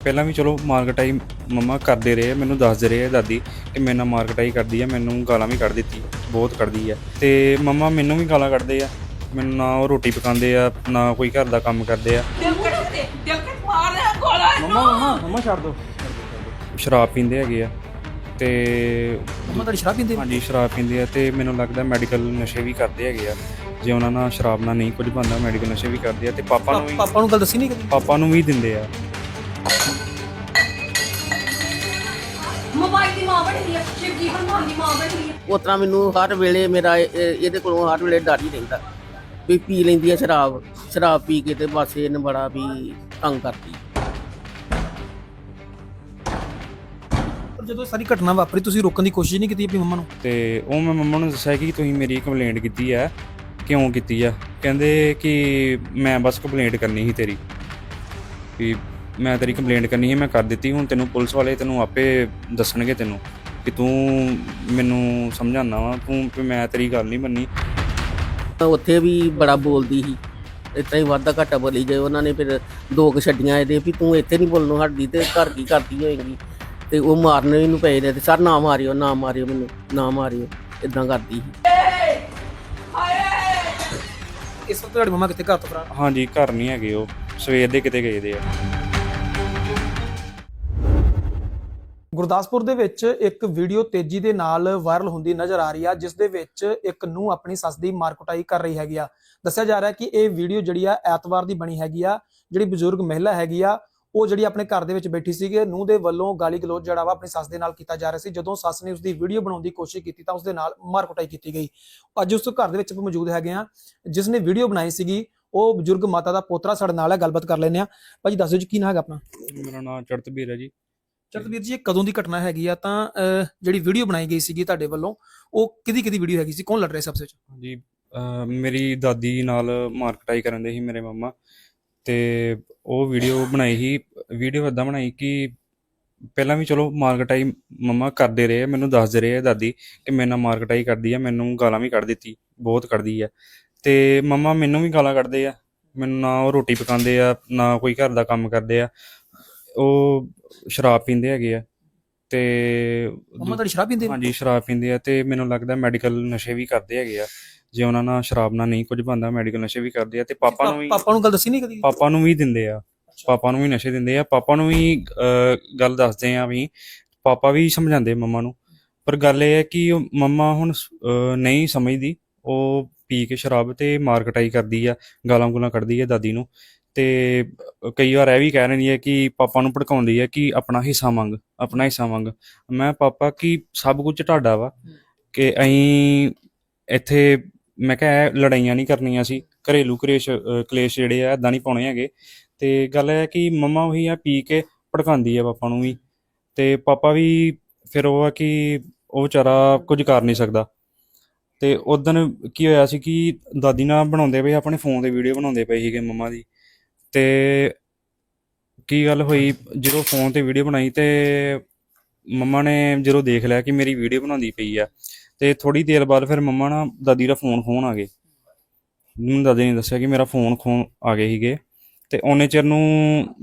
ਪਹਿਲਾਂ ਵੀ ਚਲੋ ਮਾਰਕਟਾਈ ਮੰਮਾ ਕਰਦੇ ਰਹੇ ਮੈਨੂੰ ਦੱਸਦੇ ਰਹੇ ਆ ਦਾਦੀ ਕਿ ਮੇਰੇ ਨਾਲ ਮਾਰਕਟਾਈ ਕਰਦੀ ਆ ਮੈਨੂੰ ਗਾਲਾਂ ਵੀ ਕੱਢ ਦਿੱਤੀ ਬਹੁਤ ਕੱਢਦੀ ਆ। ਤੇ ਮੰਮਾ ਮੈਨੂੰ ਵੀ ਗਾਲਾਂ ਕੱਢਦੇ ਆ ਮੈਨੂੰ ਨਾ ਉਹ ਰੋਟੀ ਪਕਾਉਂਦੇ ਆ ਨਾ ਕੋਈ ਘਰ ਦਾ ਕੰਮ ਕਰਦੇ ਆ। ਮੰਮਾ ਮੰਮਾ ਮੰਮਾ ਛੱਡ ਦੋ। ਸ਼ਰਾਬ ਪੀਂਦੇ ਹੈਗੇ ਆ ਤੇ ਮੰਮਾ ਤੁਹਾਡੀ ਸ਼ਰਾਬ ਪੀਂਦੇ? ਹਾਂਜੀ ਸ਼ਰਾਬ ਪੀਂਦੇ ਆ ਤੇ ਮੈਨੂੰ ਲੱਗਦਾ ਮੈਡੀਕਲ ਨਸ਼ੇ ਵੀ ਕਰਦੇ ਹੈਗੇ ਆ। ਜੇ ਉਹਨਾਂ ਨਾਲ ਸ਼ਰਾਬ ਨਾਲ ਨਹੀਂ ਕੁਝ ਬਣਦਾ ਮੈਡੀਕਲ ਨਸ਼ੇ ਵੀ ਕਰਦੇ ਆ ਤੇ ਪਾਪਾ ਨੂੰ ਵੀ ਪਾਪਾ ਨੂੰ ਗੱਲ ਦੱਸੀ ਨਹੀਂ ਕਦੀ? ਪਾਪਾ ਨੂੰ ਵੀ ਦਿੰਦੇ ਆ। ਮਾਂ ਬਣੀ ਹੈ ਸ਼ਿਵਜੀ ਹਨੂਮਾਨ ਦੀ ਮਾਂ ਬਣੀ ਹੈ ਉਸ ਤਰ੍ਹਾਂ ਮੈਨੂੰ ਹਰ ਵੇਲੇ ਮੇਰਾ ਇਹ- ਇਹ- ਇਹਦੇ ਕੋਲੋਂ ਹਰ ਵੇਲੇ ਡਰ ਹੀ ਰਹਿੰਦਾ। ਵੀ ਪੀ ਲੈਂਦੀ ਆ ਸ਼ਰਾਬ ਸ਼ਰਾਬ ਪੀ ਕੇ ਤੇ ਬਸ ਇਹਨੇ ਬੜਾ ਵੀ ਤੰਗ ਕਰਦੀ ਪਰ ਜਦੋਂ ਸਾਰੀ ਘਟਨਾ ਵਾਪਰੀ ਤੁਸੀਂ ਰੋਕਣ ਦੀ ਕੋਸ਼ਿਸ਼ ਨਹੀਂ ਕੀਤੀ ਆਪਣੀ ਮੰਮਾ ਨੂੰ? ਤੇ ਉਹ ਮੈਂ ਮੰਮਾ ਨੂੰ ਦੱਸਿਆ ਕਿ ਤੁਸੀਂ ਮੇਰੀ ਕੰਪਲੇਂਟ ਕੀਤੀ ਹੈ ਕਿਉਂ ਕੀਤੀ ਆ? ਕਹਿੰਦੇ ਕਿ ਮੈਂ ਬਸ ਕੰਪਲੇਂਟ ਕਰਨੀ ਸੀ ਤੇਰੀ। ਵੀ ਮੈਂ ਤੇਰੀ ਕੰਪਲੇਂਟ ਕਰਨੀ ਸੀ ਮੈਂ ਕਰ ਦਿੱਤੀ ਹੁਣ ਤੈਨੂੰ ਪੁਲਿਸ ਵਾਲੇ ਤੈਨੂੰ ਆਪੇ ਦੱਸਣਗੇ ਤੈਨੂੰ ਕਿ ਤੂੰ ਮੈਨੂੰ ਸਮਝਾਉਣਾ ਵਾ ਤੂੰ ਵੀ ਮੈਂ ਤੇਰੀ ਗੱਲ ਨਹੀਂ ਮੰਨੀ। ਤਾਂ ਉੱਥੇ ਵੀ ਬੜਾ ਬੋਲਦੀ ਸੀ ਤਰ੍ਹਾਂ ਹੀ ਵਾਧਾ ਘਾਟਾ ਬੋਲੀ ਗਏ ਉਹਨਾਂ ਨੇ ਫਿਰ ਦੋ ਕੁ ਛੱਡੀਆਂ ਇਹਦੇ ਵੀ ਤੂੰ ਇੱਥੇ ਨਹੀਂ ਬੋਲਣੋਂ ਹਟਦੀ ਤੇ ਘਰ ਕੀ ਕਰਦੀ ਹੋਏਗੀ। ਤੇ ਉਹ ਮਾਰਨ ਇਹਨੂੰ ਪਏ ਨੇ ਤੇ ਸਰ ਨਾ ਮਾਰਿਓ ਨਾ ਮਾਰਿਓ ਮੈਨੂੰ ਨਾ ਮਾਰਿਓ ਇਦਾਂ ਕਰਦੀ ਸੀ। ਇਸ ਵਕਤ ਤੁਹਾਡੀ ਮੰਮਾ ਕਿੱਥੇ ਘਰ ਤੋਂ ਫਰਾਰ? ਹਾਂਜੀ ਘਰ ਨਹੀਂ ਹੈਗੇ ਉਹ ਸਵੇਰ ਦੇ ਕਿਤੇ ਗਏ ਦੇ ਆ। ਗੁਰਦਾਸਪੁਰ ਦੇ ਵਿੱਚ ਇੱਕ ਵੀਡੀਓ ਤੇਜ਼ੀ ਦੇ ਨਾਲ ਵਾਇਰਲ ਹੁੰਦੀ ਨਜ਼ਰ ਆ ਰਹੀ ਆ, ਜਿਸ ਦੇ ਵਿੱਚ ਇੱਕ ਨੂੰ ਆਪਣੀ ਸੱਸ ਦੀ ਮਾਰਕੁਟਾਈ ਕਰ ਰਹੀ ਹੈਗੀ ਆ। ਦੱਸਿਆ ਜਾ ਰਿਹਾ ਕਿ ਇਹ ਵੀਡੀਓ ਜਿਹੜੀ ਆ, ਐਤਵਾਰ ਦੀ ਬਣੀ ਹੈਗੀ ਆ, ਜਿਹੜੀ ਬਜ਼ੁਰਗ ਮਹਿਲਾ ਹੈਗੀ ਆ, ਉਹ ਜਿਹੜੀ ਆਪਣੇ ਘਰ ਦੇ ਵਿੱਚ ਬੈਠੀ ਸੀਗੇ ਨੂੰ ਦੇ ਵੱਲੋਂ ਗਾਲੀ ਗਲੋਚ ਜਿਹੜਾ ਵਾ ਆਪਣੀ ਸੱਸ ਦੇ ਨਾਲ ਕੀਤਾ ਜਾ ਰਿਹਾ ਸੀ। ਜਦੋਂ ਸੱਸ ਨੇ ਉਸ ਦੀ ਵੀਡੀਓ ਬਣਾਉਣ ਦੀ ਕੋਸ਼ਿਸ਼ ਕੀਤੀ ਤਾਂ ਉਸ ਦੇ ਨਾਲ ਮਾਰਕੁਟਾਈ ਕੀਤੀ ਗਈ। ਅੱਜ ਉਸ ਘਰ ਦੇ ਵਿੱਚ ਆਪਾਂ ਮੌਜੂਦ ਹੈਗੇ ਆ, ਜਿਸ ਨੇ ਵੀਡੀਓ ਬਣਾਈ ਸੀਗੀ, ਉਹ ਬਜ਼ੁਰਗ ਮਾਤਾ ਦਾ ਪੋਤਰਾ ਸਾਡੇ ਨਾਲ ਹੈ ਗੱਲਬਾਤ ਕਰ ਲੈਂਦੇ ਆ। ਭਾਜੀ, ਦੱਸੋ ਜੀ, ਕੀ ਨਾਂ ਹੈਗਾ ਆਪਣਾ? ਮੇਰਾ ਨਾਮ ਚੜਤਬੀਰ ਹੈ ਜੀ। ਚਰਤਵੀਰ ਜੀ ਇਹ ਕਦੋਂ ਦੀ ਘਟਨਾ ਹੈਗੀ ਆ? ਤਾਂ ਅਹ, ਜਿਹੜੀ ਵੀਡੀਓ ਬਣਾਈ ਗਈ ਸੀਗੀ ਤੁਹਾਡੇ ਵੱਲੋਂ ਉਹ ਕਿਹਦੀ ਕਿਹਦੀ ਵੀਡੀਓ ਹੈਗੀ ਸੀ? ਕੌਣ ਲੜ ਰਿਹਾ ਸੀ ਆਪਸ ਵਿੱਚ? ਜੀ ਅਹ ਮੇਰੀ ਦਾਦੀ ਨਾਲ ਮਾਰਕਟਾਈ ਕਰਨ ਦੇ ਸੀ ਮੇਰੇ ਮੰਮਾ। ਤੇ ਉਹ ਵੀਡੀਓ ਬਣਾਈ ਸੀ ਵੀਡੀਓ ਇਦਾਂ ਬਣਾਈ ਕਿ ਪਹਿਲਾਂ ਵੀ ਚਲੋ ਮਾਰਕਟਾਈ ਮੰਮਾ ਕਰਦੇ ਰਹੇ ਆ, ਮੈਨੂੰ ਦੱਸਦੇ ਰਹੇ ਆ ਦਾਦੀ ਕਿ ਮੇਰੇ ਨਾਲ ਮਾਰਕਟਾਈ ਕਰਦੀ ਆ ਮੈਨੂੰ ਗਾਲਾਂ ਵੀ ਕੱਢ ਦਿੱਤੀ ਬਹੁਤ ਕੱਢਦੀ ਆ। ਤੇ ਮੰਮਾ ਮੈਨੂੰ ਵੀ ਗਾਲਾਂ ਕੱਢਦੇ ਆ ਮੈਨੂੰ ਨਾ ਉਹ ਰੋਟੀ ਪਕਾਉਂਦੇ ਆ ਨਾ ਕੋਈ ਘਰ ਦਾ ਕੰਮ ਕਰਦੇ ਆ। ਉਹ ਸ਼ਰਾਬ ਪੀਂਦੇ ਹੈਗੇ ਆ ਤੇ ਮੰਮਾ ਤੁਹਾਡੀ ਸ਼ਰਾਬ ਪੀਂਦੇ ਨੇ? ਹਾਂਜੀ ਸ਼ਰਾਬ ਪੀਂਦੇ ਆ ਤੇ ਮੈਨੂੰ ਲੱਗਦਾ ਮੈਡੀਕਲ ਨਸ਼ੇ ਵੀ ਕਰਦੇ ਹੈਗੇ ਆ। ਜੇ ਉਹਨਾਂ ਨਾਲ ਸ਼ਰਾਬ ਨਾਲ ਨਹੀਂ ਕੁਝ ਬਣਦਾ ਮੈਡੀਕਲ ਨਸ਼ੇ ਵੀ ਕਰਦੇ ਆ ਤੇ ਪਾਪਾ ਨੂੰ ਵੀ ਪਾਪਾ ਨੂੰ ਗੱਲ ਦੱਸੀ ਨਹੀਂ ਕਦੀ? ਪਾਪਾ ਨੂੰ ਵੀ ਦਿੰਦੇ ਆ। ਪਾਪਾ ਨੂੰ ਵੀ ਨਸ਼ੇ ਦਿੰਦੇ ਆ। ਪਾਪਾ ਨੂੰ ਵੀ ਅਹ, ਗੱਲ ਦੱਸਦੇ ਆ ਵੀ ਪਾਪਾ ਵੀ ਸਮਝਾਉਂਦੇ ਮੰਮਾ ਨੂੰ। ਪਰ ਗੱਲ ਇਹ ਹੈ ਕਿ ਉਹ ਮੰਮਾ ਹੁਣ ਅਹ, ਨਹੀਂ ਸਮਝਦੀ। ਉਹ ਪੀ ਕੇ ਸ਼ਰਾਬ ਤੇ ਮਾਰਕਟਾਈ ਕਰਦੀ ਆ ਗਾਲਾਂ ਗੁਲਾਂ ਕੱਢਦੀ ਆ ਦਾਦੀ ਨੂੰ। ਤੇ ਕਈ ਵਾਰ ਇਹ ਵੀ ਕਹਿ ਰਹੀ ਹੈ ਕਿ ਪਾਪਾ ਨੂੰ ਭੜਕਾਉਂਦੀ ਹੈ ਕਿ ਆਪਣਾ ਹਿੱਸਾ ਮੰਗ, ਆਪਣਾ ਹਿੱਸਾ ਮੰਗ। ਮੈਂ ਪਾਪਾ ਕੀ ਸਭ ਕੁਝ ਤੁਹਾਡਾ ਵਾ, ਕਿ ਅਸੀਂ ਇੱਥੇ, ਮੈਂ ਕਿਹਾ ਲੜਾਈਆਂ ਨਹੀਂ ਕਰਨੀਆਂ ਸੀ, ਘਰੇਲੂ ਕਲੇਸ਼ ਕਲੇਸ਼ ਜਿਹੜੇ ਆ ਇਦਾਂ ਨਹੀਂ ਪਾਉਣੇ ਹੈਗੇ। ਤੇ ਗੱਲ ਇਹ ਹੈ ਕਿ ਮੰਮਾ ਉਹੀ ਆ ਪੀ ਕੇ ਭੜਕਾਉਂਦੀ ਆ ਪਾਪਾ ਨੂੰ ਵੀ। ਤੇ ਪਾਪਾ ਵੀ ਫਿਰ ਉਹ ਆ ਕਿ ਉਹ ਵਿਚਾਰਾ ਕੁਝ ਕਰ ਨਹੀਂ ਸਕਦਾ। ਤੇ ਉਦੋਂ ਕੀ ਹੋਇਆ ਸੀ ਕਿ ਦਾਦੀ ਨਾਲ ਬਣਾਉਂਦੇ ਪਏ, ਆਪਣੇ ਫੋਨ ਤੇ ਵੀਡੀਓ ਬਣਾਉਂਦੇ ਪਏ ਸੀਗੇ ਮੰਮਾ ਦੀ। ਤੇ ਕੀ ਗੱਲ ਹੋਈ? ਜਦੋਂ ਫੋਨ ਤੇ ਵੀਡੀਓ ਬਣਾਈ ਤੇ ਮੰਮਾ ਨੇ ਜਦੋਂ ਦੇਖ ਲਿਆ ਕਿ ਮੇਰੀ ਵੀਡੀਓ ਬਣਾਉਂਦੀ ਪਈ ਆ, ਤੇ ਥੋੜੀ ਦੇਰ ਬਾਅਦ ਫਿਰ ਮੰਮਾ ਨਾ ਦਾਦੀ ਦਾ ਫੋਨ ਖੋਣ ਆ ਗਏ। ਮੈਨੂੰ ਦਾਦੀ ਨੇ ਦੱਸਿਆ ਕਿ ਮੇਰਾ ਫੋਨ ਖੋਣ ਆ ਗਏ ਸੀਗੇ। ਤੇ ਉਹਨੇ ਚਿਰ ਨੂੰ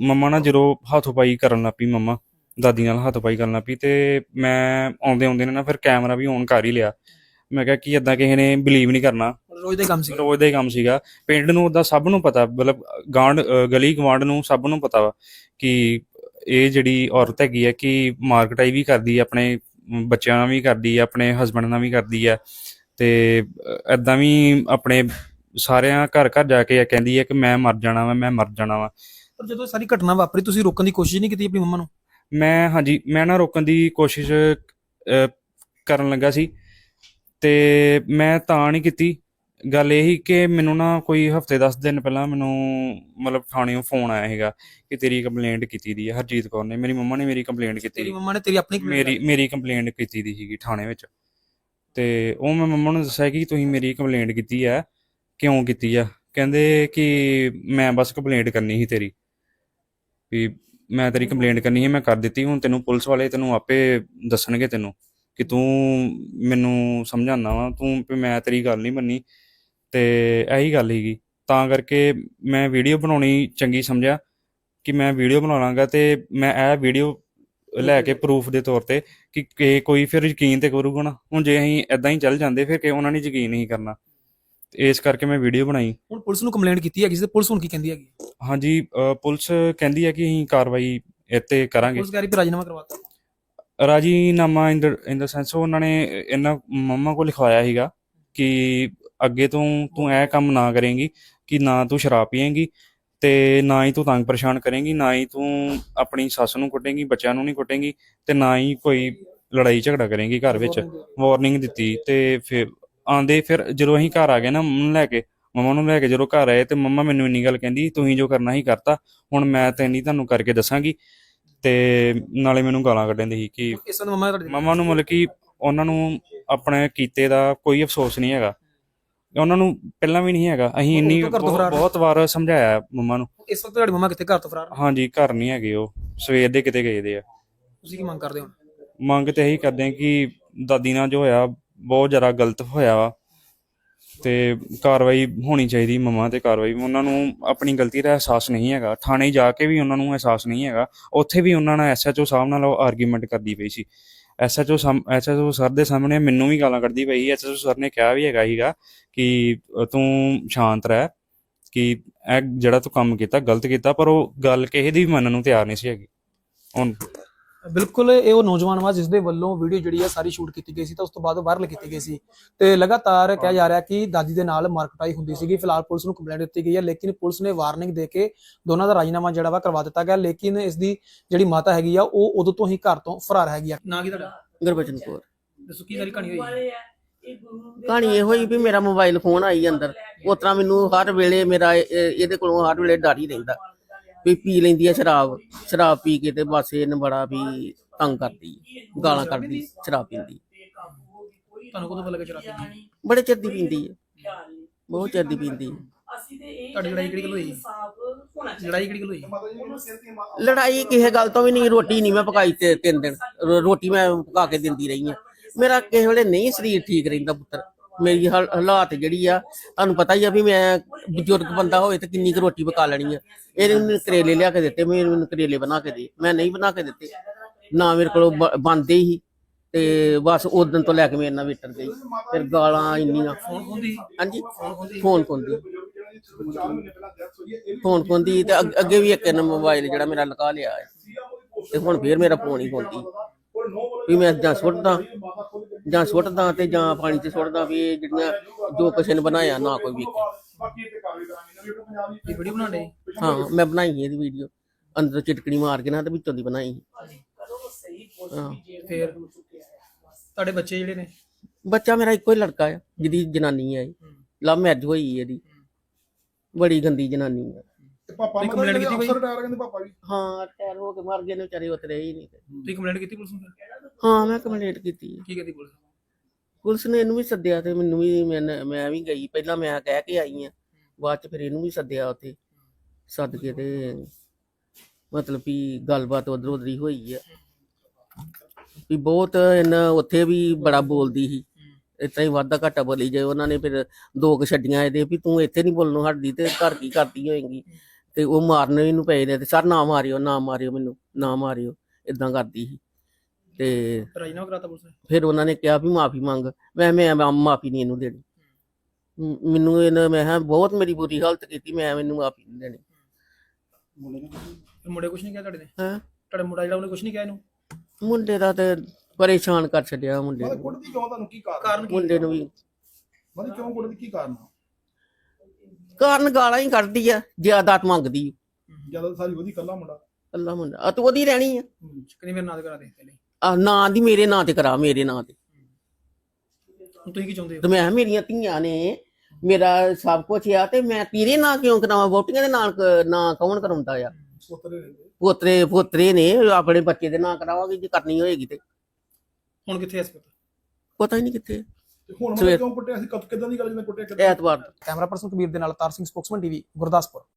ਮੰਮਾ ਨਾ ਜਦੋਂ ਹੱਥ ਪਾਈ ਕਰਨ ਲੱਗ ਪਈ ਮੰਮਾ, ਦਾਦੀ ਨਾਲ ਹੱਥ ਪਾਈ ਕਰਨ ਲੱਗ ਪਈ ਤੇ ਮੈਂ ਆਉਂਦੇ ਆਉਂਦੇ ਨੇ ਨਾ ਫਿਰ ਕੈਮਰਾ ਵੀ ਔਨ ਕਰ ਹੀ ਲਿਆ। ਮੈਂ ਕਿਹਾ ਕਿ ਇਦਾਂ ਕਿਸੇ ਨੇ ਬਲੀਵ ਨਹੀਂ ਕਰਨਾ। ਰੋਜ਼ ਦਾ ਕੰਮ ਸੀ ਰੋਜ਼ ਦਾ ਹੀ ਕੰਮ ਸੀਗਾ। ਪਿੰਡ ਨੂੰ ਉਹਦਾ ਸਭ ਨੂੰ ਪਤਾ ਮਤਲਬ ਗਾਂਡ ਗਲੀ ਗਵਾਂਡ ਨੂੰ ਸਭ ਨੂੰ ਪਤਾ ਵਾ ਕਿ ਇਹ ਜਿਹੜੀ ਔਰਤ ਹੈਗੀ ਹੈ ਕਿ ਮਾਰਕਟਾਈ ਵੀ ਕਰਦੀ ਹੈ ਆਪਣੇ ਬੱਚਿਆਂ ਨਾਲ ਵੀ ਕਰਦੀ ਹੈ ਆਪਣੇ ਹਸਬੰਡ ਨਾਲ ਵੀ ਕਰਦੀ ਹੈ ਤੇ ਐਦਾਂ ਵੀ ਆਪਣੇ ਸਾਰਿਆਂ ਘਰ ਘਰ ਜਾ ਕੇ ਇਹ ਕਹਿੰਦੀ ਹੈ ਕਿ ਮੈਂ ਮਰ ਜਾਣਾ ਵਾ ਮੈਂ ਮਰ ਜਾਣਾ ਵਾ। ਪਰ ਜਦੋਂ ਸਾਰੀ ਘਟਨਾ ਵਾਪਰੀ ਤੁਸੀਂ ਰੋਕਣ ਦੀ ਕੋਸ਼ਿਸ਼ ਨਹੀਂ ਕੀਤੀ ਆਪਣੀ ਮੰਮਾ ਨੂੰ? ਮੈਂ ਹਾਂਜੀ ਮੈਂ ਨਾ ਰੋਕਣ ਦੀ ਕੋਸ਼ਿਸ਼ ਕਰਨ ਲੱਗਾ ਸੀ। ਤੇ ਮੈਂ ਤਾਂ ਨਹੀਂ ਕੀਤੀ। ਗੱਲ ਇਹ ਹੀ ਕਿ ਮੈਨੂੰ ਨਾ ਕੋਈ ਹਫ਼ਤੇ 10 ਦਿਨ ਪਹਿਲਾਂ ਮੈਨੂੰ ਮਤਲਬ ਥਾਣੇੋਂ ਫੋਨ ਆਇਆ ਹੈਗਾ ਕਿ ਤੇਰੀ ਕੰਪਲੇਂਟ ਕੀਤੀ ਦੀ ਹੈ ਹਰਜੀਤ ਕੌਰ ਨੇ। ਮੇਰੀ ਮੰਮਾ ਨੇ ਮੇਰੀ ਕੰਪਲੇਂਟ ਕੀਤੀ ਤੇਰੀ ਮੰਮਾ ਨੇ ਤੇਰੀ ਆਪਣੀ ਮੇਰੀ ਮੇਰੀ ਕੰਪਲੇਂਟ ਕੀਤੀ ਦੀ ਸੀਗੀ ਥਾਣੇ ਵਿੱਚ। ਤੇ ਉਹ ਮੈਂ ਮੰਮਾ ਨੂੰ ਦੱਸਿਆ ਕਿ ਤੁਸੀਂ ਮੇਰੀ ਕੰਪਲੇਂਟ ਕੀਤੀ ਹੈ ਕਿਉਂ ਕੀਤੀ ਆ? ਕਹਿੰਦੇ ਕਿ ਮੈਂ ਬਸ ਕੰਪਲੇਂਟ ਕਰਨੀ ਸੀ ਤੇਰੀ। ਵੀ ਮੈਂ ਤੇਰੀ ਕੰਪਲੇਂਟ ਕਰਨੀ ਸੀ ਮੈਂ ਕਰ ਦਿੱਤੀ ਹੁਣ ਤੈਨੂੰ ਪੁਲਿਸ ਵਾਲੇ ਤੈਨੂੰ ਆਪੇ ਦੱਸਣਗੇ ਤੈਨੂੰ। ਕਿ ਤੂੰ ਮੈਨੂੰ ਸਮਝਾਉਣਾ ਵਾ ਤੂੰ ਵੀ ਮੈਂ ਤੇਰੀ ਗੱਲ ਨਹੀਂ ਮੰਨੀ ਤੇ ਇਹੀ ਗੱਲ ਸੀਗੀ। ਤਾਂ ਕਰਕੇ ਮੈਂ ਵੀਡੀਓ ਬਣਾਉਣੀ ਚੰਗੀ ਸਮਝਿਆ ਕਿ ਮੈਂ ਵੀਡੀਓ ਬਣਾ ਲਾਂਗਾ ਤੇ ਮੈਂ ਇਹ ਵੀਡੀਓ ਲੈ ਕੇ ਪ੍ਰੂਫ ਦੇ ਤੌਰ ਤੇ ਕਿ ਕੋਈ ਫਿਰ ਯਕੀਨ ਤੇ ਕਰੂਗਾ ਨਾ। ਹੁਣ ਜੇ ਅਸੀਂ ਇਦਾਂ ਹੀ ਚੱਲ ਜਾਂਦੇ ਫਿਰ ਕਿ ਉਹਨਾਂ ਨੇ ਯਕੀਨ ਨਹੀਂ ਕਰਨਾ। ਇਸ ਕਰਕੇ ਮੈਂ ਵੀਡੀਓ ਬਣਾਈ। ਹੁਣ ਪੁਲਿਸ ਨੂੰ ਕੰਪਲੇਂਟ ਕੀਤੀ ਹੈ ਕਿਸੇ ਤੇ ਪੁਲਿਸ ਹੁਣ ਕੀ ਕਹਿੰਦੀ ਹੈਗੀ? ਹਾਂਜੀ ਪੁਲਿਸ ਕਹਿੰਦੀ ਹੈ ਕਿ ਅਸੀਂ ਕਾਰਵਾਈ ਇੱਥੇ ਕਰਾਂਗੇ। ਪੁਲਿਸ ਰਾਜੀਨਾਮਾ ਕਰਵਾਤਾ ਰਾਜੀਨਾਮਾ ਇਨ ਇਨ ਦਾ ਸੈਂਸ ਉਹਨਾਂ ਨੇ ਇਹਨਾਂ ਮੰਮਾ ਕੋਲ ਲਿਖਵਾਇਆ ਸੀਗਾ ਕਿ ਅੱਗੇ ਤੋਂ ਤੂੰ ਇਹ ਕੰਮ ਨਾ ਕਰੇਂਗੀ ਕਿ ਨਾ ਤੂੰ ਸ਼ਰਾਬ ਪੀਏਂਗੀ ਤੇ ਨਾ ਹੀ ਤੂੰ ਤੰਗ ਪਰੇਸ਼ਾਨ ਕਰੇਂਗੀ ਨਾ ਹੀ ਤੂੰ ਆਪਣੀ ਸੱਸ ਨੂੰ ਕੁੱਟੇਂਗੀ ਬੱਚਿਆਂ ਨੂੰ ਨਹੀਂ ਕੁੱਟੇਂਗੀ ਤੇ ਨਾ ਹੀ ਕੋਈ ਲੜਾਈ ਝਗੜਾ ਕਰੇਂਗੀ ਘਰ ਵਿੱਚ। ਵਾਰਨਿੰਗ ਦਿੱਤੀ। ਤੇ ਫਿਰ ਆਂਦੇ ਫਿਰ ਜਦੋਂ ਅਸੀਂ ਘਰ ਆ ਗਏ ਨਾ ਮੰਮਾ ਲੈ ਕੇ ਮੰਮਾ ਨੂੰ ਲੈ ਕੇ ਜਦੋਂ ਘਰ ਆਏ ਤੇ ਮੰਮਾ ਮੈਨੂੰ ਇੰਨੀ ਗੱਲ ਕਹਿੰਦੀ ਤੁਸੀਂ ਜੋ ਕਰਨਾ ਹੀ ਕਰਤਾ ਹੁਣ ਮੈਂ ਤੇ ਨਹੀਂ ਤੁਹਾਨੂੰ ਕਰਕੇ ਦੱਸਾਂਗੀ। ਤੇ ਨਾਲੇ ਮੈਨੂੰ ਗਾਲਾਂ ਕੱਢਣ ਦੀ ਸੀ ਕਿ ਇਸ ਨੂੰ ਮਮਾ ਤੁਹਾਡੇ ਮੰਮਾ ਨੂੰ ਮਤਲਬ ਕਿ ਉਹਨਾਂ ਨੂੰ ਆਪਣੇ ਕੀਤੇ ਦਾ ਕੋਈ ਅਫਸੋਸ ਨਹੀਂ ਹੈਗਾ। ਉਹਨਾਂ ਨੂੰ ਪਹਿਲਾਂ ਵੀ ਨਹੀਂ ਹੈਗਾ। ਅਸੀਂ ਇੰਨੀ ਉਹ ਤੋਂ ਘਰ ਤੋਂ ਫਰਾਰ ਨੇ। ਬਹੁਤ ਵਾਰ ਸਮਝਾਇਆ ਮੰਮਾ ਨੂੰ। ਇਸ ਵਕਤ ਤੁਹਾਡੀ ਮਮਾ ਕਿੱਥੇ? ਘਰ ਤੋਂ ਫਰਾਰ? ਨੇ? ਹਾਂਜੀ ਘਰ ਨਹੀਂ ਹੈਗੇ ਉਹ। ਸਵੇਰ ਦੇ ਕਿਤੇ ਗਏ ਦੇ ਆ। ਤੁਸੀਂ ਕੀ ਮੰਗ ਕਰਦੇ ਹੋ? ਮੰਗ ਤੇ ਇਹੀ ਕਰਦੇ ਆ ਕਿ ਦਾਦੀ ਨਾਲ ਜੋ ਹੋਇਆ ਬਹੁਤ ਜ਼ਿਆਦਾ ਗਲਤ ਹੋਇਆ ਵਾ। ਤੇ ਕਾਰਵਾਈ ਹੋਣੀ ਚਾਹੀਦੀ ਮਮਾ ਤੇ ਕਾਰਵਾਈ। ਉਹਨਾਂ ਨੂੰ ਆਪਣੀ ਗਲਤੀ ਦਾ ਅਹਿਸਾਸ ਨਹੀਂ ਹੈਗਾ। ਥਾਣੇ ਜਾ ਕੇ ਵੀ ਉਹਨਾਂ ਨੂੰ ਅਹਿਸਾਸ ਨਹੀਂ ਹੈਗਾ। ਉੱਥੇ ਵੀ ਉਹਨਾਂ ਨਾਲ ਐਸਐਚਓ ਸਾਹਿਬ ਨਾਲ ਆਰਗੂਮੈਂਟ ਕਰਦੀ ਪਈ ਸੀ। ਐਸਐਚਓ ਐਸਐਚਓ ਸਰ ਦੇ ਸਾਹਮਣੇ ਮੈਨੂੰ ਵੀ ਗਾਲਾਂ ਕੱਢਦੀ ਪਈ ਐਸਐਚਓ ਸਰ ਨੇ ਕਿਹਾ ਵੀ ਹੈਗਾ ਹੀਗਾ ਕਿ ਤੂੰ ਸ਼ਾਂਤ ਰਹਿ, ਕਿ ਇਹ ਜਿਹੜਾ ਤੂੰ ਕੰਮ ਕੀਤਾ, ਗਲਤ ਕੀਤਾ, ਪਰ ਉਹ ਗੱਲ ਕਿਸੇ ਦੀ ਵੀ ਮੰਨਣ ਨੂੰ ਤਿਆਰ ਨਹੀਂ ਸੀ ਹੈਗੀ। ਹੁਣ ਬਿਲਕੁਲ ਇਹ ਉਹ ਨੌਜਵਾਨ ਵਾ ਜਿਸ ਦੇ ਵੱਲੋਂ ਵੀਡੀਓ ਜਿਹੜੀ ਆ ਸਾਰੀ ਸ਼ੂਟ ਕੀਤੀ ਗਈ ਸੀ ਤਾਂ ਉਸ ਤੋਂ ਬਾਅਦ ਵਾਇਰਲ ਕੀਤੀ ਗਈ ਸੀ। ਤੇ ਲਗਾਤਾਰ ਕਿਹਾ ਜਾ ਰਿਹਾ ਕਿ ਦਾਦੀ ਦੇ ਨਾਲ ਮਾਰਕਟਾਈ ਹੁੰਦੀ ਸੀਗੀ। ਫਿਲਹਾਲ ਪੁਲਿਸ ਨੂੰ ਕੰਪਲੇਂਟ ਦਿੱਤੀ ਗਈ ਹੈ ਲੇਕਿਨ ਪੁਲਿਸ ਨੇ ਵਾਰਨਿੰਗ ਦੇ ਕੇ ਦੋਨਾਂ ਦਾ ਰਾਜੀਨਾਮਾ ਜਿਹੜਾ ਵਾ ਕਰਵਾ ਦਿੱਤਾ ਗਿਆ। ਲੇਕਿਨ ਇਸ ਦੀ ਜਿਹੜੀ ਮਾਤਾ ਹੈਗੀ ਆ ਉਹ ਉਦੋਂ ਤੋਂ ਹੀ ਘਰ ਤੋਂ ਫਰਾਰ ਹੈਗੀ ਆ। ਨਾ ਕੀ ਤੁਹਾਡਾ? ਗੁਰਬਚਨ ਕੌਰ। ਦੱਸੋ ਕੀ ਸਾਰੀ ਕਹਾਣੀ ਹੋਈ? ਕਹਾਣੀ ਇਹੋ ਹੀ ਵੀ ਮੇਰਾ ਮੋਬਾਈਲ ਫੋਨ ਆਈ ਅੰਦਰ। ਉਸ ਤਰ੍ਹਾਂ ਮੈਨੂੰ ਹਰ ਵੇਲੇ ਮੇਰਾ ਇਹ- ਇਹ- ਇਹਦੇ ਕੋਲੋਂ ਹਰ ਵੇਲੇ ਡਰ ਹੀ ਰਹਿੰਦਾ। ਵੀ ਪੀ ਲੈਂਦੀ ਆ ਸ਼ਰਾਬ ਸ਼ਰਾਬ ਪੀ ਕੇ ਤੇ ਬਸ ਇਹਨ ਬੜਾ ਵੀ ਤੰਗ ਕਰਦੀ ਗਾਲਾਂ ਕੱਢਦੀ ਸ਼ਰਾਬ ਪੀਂਦੀ। ਤੁਹਾਨੂੰ ਕਦੋਂ ਪਤਾ ਲੱਗਾ ਚਰਾਤੀ ਦੀ ਬੜੇ ਚਿਰ ਦੀ ਪੀਂਦੀ ਹੈ ਬਹੁਤ ਚਿਰ ਦੀ ਪੀਂਦੀ ਹੈ ਤੁਹਾਡੀ ਲੜਾਈ ਕਿਹੜੀ ਗੱਲ ਹੋਈ? ਲੜਾਈ ਕਿਹੜੀ ਗੱਲ ਹੋਈ? ਲੜਾਈ ਕਿਸੇ ਗੱਲ ਤੋਂ ਵੀ ਨਹੀਂ ਰੋਟੀ ਨਹੀਂ ਮੈਂ ਪਕਾਈ ਤੇ ਤਿੰਨ ਦਿਨ ਰੋਟੀ ਮੈਂ ਪਕਾ ਕੇ ਦਿੰਦੀ ਰਹੀ ਆ। ਮੇਰਾ ਕਿਸੇ ਵੇਲੇ ਨਹੀਂ ਸਰੀਰ ਠੀਕ ਰਹਿੰਦਾ ਪੁੱਤਰ। ਮੇਰੀ ਹਾਲ- ਹਾਲਾਤ ਜਿਹੜੀ ਆ, ਤੁਹਾਨੂੰ ਪਤਾ ਹੀ ਆ ਵੀ ਮੈਂ ਬਜ਼ੁਰਗ ਬੰਦਾ ਹੋਵੇ ਤੇ ਕਿੰਨੀ ਕੁ ਰੋਟੀ ਪਕਾ ਲੈਣੀ ਆ। ਇਹਨੇ ਮੈਨੂੰ ਕਰੇਲੇ ਲਿਆ ਕੇ ਦਿੱਤੇ ਮੈਨੂੰ ਮੈਨੂੰ ਕਰੇਲੇ ਬਣਾ ਕੇ ਦੇ। ਮੈਂ ਨਹੀਂ ਬਣਾ ਕੇ ਦਿੱਤੇ। ਨਾ ਮੇਰੇ ਕੋਲ ਬੰਦੇ ਹੀ। ਤੇ ਬਸ ਉਦੋਂ ਤੋਂ ਲੈ ਕੇ ਮੇਰੇ ਨਾਲ ਵਿਟਰ ਗਈ। ਫਿਰ ਗਾਲਾਂ ਇੰਨੀਆਂ। ਫੋਨ ਖੁੰਦੀ ਹਾਂਜੀ? ਫੋਨ ਖੁੰਦੀ। ਫੋਨ ਖੁੰਦੀ ਤੇ ਅੱਗ- ਅੱਗੇ ਵੀ ਇੱਕ ਮੋਬਾਈਲ ਜਿਹੜਾ ਮੇਰਾ ਲਗਾ ਲਿਆ ਹੈ ਤੇ ਹੁਣ ਫੇਰ ਮੇਰਾ ਫੋਨ ਹੀ ਖੁੰਦੀ। ਵੀ ਮੈਂ ਜਾਂ ਸੁੱਟਦਾ। ਜਾਂ ਸੁੱਟਦਾ ਤੇ ਜਾਂ ਪਾਣੀ 'ਚ ਸੁੱਟਦਾ ਵੀ ਇਹ ਜਿਹੜੀਆਂ ਜੋ ਕਿਸੇ ਨੇ ਬਣਾਇਆ ਨਾ ਕੋਈ ਵੇਖੇ। ਇਹ ਵੀਡੀਓ ਬਣਾਉਂਦੇ ਹਾਂ ਮੈਂ ਬਣਾਈ ਇਹਦੀ ਵੀਡੀਓ। ਅੰਦਰ ਚਿਟਕਣੀ ਮਾਰ ਕੇ ਨਾ ਤੇ ਵਿੱਚੋਂ ਦੀ ਬਣਾਈ। ਹਾਂ। ਫਿਰ? ਤੁਹਾਡੇ ਬੱਚੇ ਜਿਹੜੇ ਨੇ? ਬੱਚਾ ਮੇਰਾ ਇੱਕੋ ਹੀ ਲੜਕਾ ਆ ਜਿਹਦੀ ਜਨਾਨੀ ਹੈ। ਲਵ ਮੈਰਿਜ ਹੋਈ ਇਹਦੀ। ਬੜੀ ਗੰਦੀ ਜਨਾਨੀ ਤੇ ਪਾਪਾ ਤੁਸੀਂ complaint ਕੀਤੀ ਅਫਸਰ ਰਿਟਾਇਰ ਕਹਿੰਦੇ ਪਾਪਾ ਵੀ ਹਾਂ ਟਾਇਰ ਹੋ ਕੇ ਮਰ ਗਏ ਨੇ ਵਿਚਾਰੇ ਉਤਰੇ ਹੀ ਨਹੀਂ। ਤੇ। ਤੁਸੀਂ ਕੰਪਲੇਂਟ ਕੀਤੀ ਪੁਲਿਸ ਨੂੰ? ਹਾਂ ਮੈਂ ਕੰਪਲੇਂਟ ਕੀਤੀ ਹੈ। ਕੀ ਕਹਿੰਦੀ ਪੁਲਿਸ? ਪੁਲਿਸ ਨੇ ਇਹਨੂੰ ਵੀ ਸੱਦਿਆ ਤੇ ਮੈਨੂੰ ਵੀ ਮੈਂ ਮੈਂ ਵੀ ਗਈ। ਪਹਿਲਾਂ ਮੈਂ ਕਹਿ ਕੇ ਆਈ ਆ ਬਾਅਦ ਚ ਫਿਰ ਇਹਨੂੰ ਵੀ ਸੱਦਿਆ ਉੱਥੇ। ਸੱਦ ਕੇ ਤੇ ਮਤਲਬ ਵੀ ਗੱਲਬਾਤ ਉਧਰ ਉਧਰ ਹੀ ਹੋਈ ਆ। ਵੀ ਬਹੁਤ ਇਹਨਾਂ ਉੱਥੇ ਵੀ ਬੜਾ ਬੋਲਦੀ ਸੀ। ਇਤਾਂ ਹੀ ਵਾਧਾ ਘਾਟਾ ਬੋਲੀ ਜਾਏ ਉਹਨਾਂ ਨੇ ਫਿਰ ਦੋ ਕੁ ਛੱਡੀਆਂ ਇਹਦੇ ਵੀ ਤੂੰ ਇੱਥੇ ਨਹੀਂ ਬੋਲਣੋਂ ਹਟਦੀ ਤੇ ਘਰ ਕੀ ਕਰਦੀ ਹੋਏਗੀ। ਤੇ ਉਹ ਮਾਰਨ ਇਹਨੂੰ ਪਏ ਨੇ ਤੇ ਸਰ ਨਾ ਮਾਰਿਓ ਨਾ ਮਾਰਿਓ ਮੈਨੂੰ ਨਾ ਮਾਰਿਓ। ਇਦਾਂ ਕਰਦੀ ਸੀ। ਤੇ ਰਾਜੀਨਾਮਾ ਕਰਾਤਾ ਪੁਲਿਸ ਨੇ? ਫਿਰ ਉਹਨਾਂ ਨੇ ਕਿਹਾ ਵੀ ਮਾਫੀ ਮੰਗ। ਮੈਂ ਮੈਂ ਮਾਫੀ ਨਹੀਂ ਇਹਨੂੰ ਦੇਣੀ। ਮ- ਮੈਨੂੰ ਇਹਨਾਂ ਮੈਂ ਕਿਹਾ ਬਹੁਤ ਮੇਰੀ ਬੁਰੀ ਹਾਲਤ ਕੀਤੀ ਮੈਂ ਮੈਨੂੰ ਮਾਫੀ ਨਹੀਂ ਦੇਣੀ। ਫਿਰ ਮੁੰਡੇ ਕੁਝ ਨਹੀਂ ਕਿਹਾ ਤੁਹਾਡੇ ਨੇ ਹਾਂ? ਤੁਹਾਡੇ ਮੁੰਡਾ ਜਿਹੜਾ ਉਹਨੇ ਕੁਝ ਨਹੀਂ ਕਿਹਾ ਇਹਨੂੰ? ਮੁੰਡੇ ਦਾ ਤੇ ਪਰੇਸ਼ਾਨ ਕਰ ਛੱਡਿਆ ਮੁੰਡੇ ਮਤਲਬ ਨੂੰ। ਕੁੱਟਦੀ ਕਿਉਂ ਤੁਹਾਨੂੰ ਕੀ ਕਾਰਨ? ਕਾਰਨ ਕੀ ਮੁੰਡੇ ਨੂੰ ਵੀ। ਮਤਲਬ ਕਿਉਂ ਕੁੱਟਦੀ ਕੀ ਕਾਰਨ ਕਾਰਨ ਗਾਲਾਂ ਹੀ ਕੱਢਦੀ ਆ ਜਾਇਦਾਦ ਮੰਗਦੀ। ਜ਼ਿਆਦਾ ਸਾਰੀ ਉਹਦੀ ਕੱਲਾ ਮੁੰਡਾ। ਅੱਲਾ ਮੁੰਡਾ। ਆ ਤੂੰ ਉਹਦੀ ਰਹਿਣੀ ਆ। ਕਿੰਨੀ ਮੇਰੇ ਨਾਲ ਕਰਾ ਦੇ ਪਹਿਲੇ ਆ ਨਾਂ ਦੀ ਮੇਰੇ ਨਾਂ ਤੇ ਕਰਾ ਮੇਰੇ ਨਾਂ ਤੇ। ਹੁਣ ਤੁਸੀਂ ਕੀ ਚਾਹੁੰਦੇ ਤੇ ਹੋ ਮੈਂ ਕਿਹਾ ਮੇਰੀਆਂ ਧੀਆਂ ਨੇ ਮੇਰਾ ਸਭ ਕੁਝ ਆ ਤੇ ਮੈਂ ਤੇਰੇ ਨਾਂ ਕਿਉਂ ਕਰਾਵਾਂ? ਵੋਟੀਆਂ ਦੇ ਨਾਂ ਕ- ਨਾਂ ਕੌਣ ਕਰਾਉਂਦਾ ਆ? ਪੁੱਤਰੇ ਪੋਤਰੇ ਪੋਤਰੇ ਨੇ ਆਪਣੇ ਬੱਚੇ ਦੇ ਨਾਂ ਕਰਾਵਾਂਗੇ ਜੇ ਕਰਨੀ ਹੋਏਗੀ ਤੇ। ਹੁਣ ਕਿੱਥੇ ਇਸ ਵਕਤ ਪਤਾ ਹੀ ਨਹੀਂ ਕਿੱਥੇ। ਤੇ ਹੁਣ ਸਵੇਰ- ਕਿਉਂ ਕੁੱਟਿਆ? ਸੀ ਕਦ ਕਿਦਾਂ ਦੀ ਗੱਲ ਜਿਹਨੇ ਕੁੱਟਿਆ ਕਿੱਦਾਂ? ਕੈਮਰਾ ਪਰਸਨ ਕਬੀਰ ਦੇ ਨਾਲ ਤਾਰ ਸਿੰਘ ਸਪੋਕਸਮੈਨ ਟੀਵੀ ਗੁਰਦਾਸਪੁਰ।